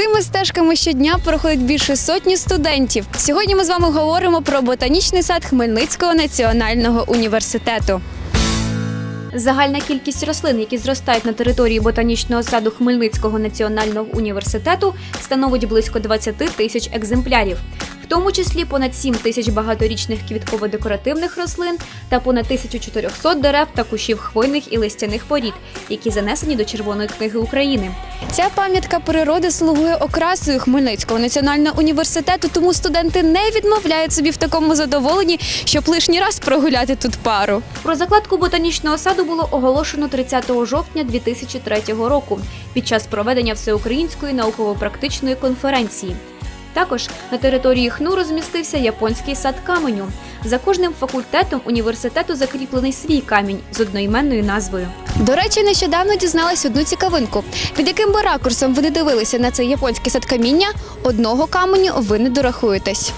Цими стежками щодня проходить більше сотні студентів. Сьогодні ми з вами говоримо про ботанічний сад Хмельницького національного університету. Загальна кількість рослин, які зростають на території ботанічного саду Хмельницького національного університету, становить близько 20 тисяч екземплярів, тому числі понад 7 тисяч багаторічних квітково-декоративних рослин та понад 1400 дерев та кущів хвойних і листяних порід, які занесені до Червоної книги України. Ця пам'ятка природи слугує окрасою Хмельницького національного університету, тому студенти не відмовляють собі в такому задоволенні, щоб лишній раз прогуляти тут пару. Про закладку ботанічного саду було оголошено 30 жовтня 2003 року під час проведення всеукраїнської науково-практичної конференції. Також на території ХНУ розмістився японський сад каменю. За кожним факультетом університету закріплений свій камінь з одноіменною назвою. До речі, нещодавно дізналась одну цікавинку. Під яким би ракурсом ви не дивилися на цей японський сад каміння, одного каменю ви не дорахуєтесь.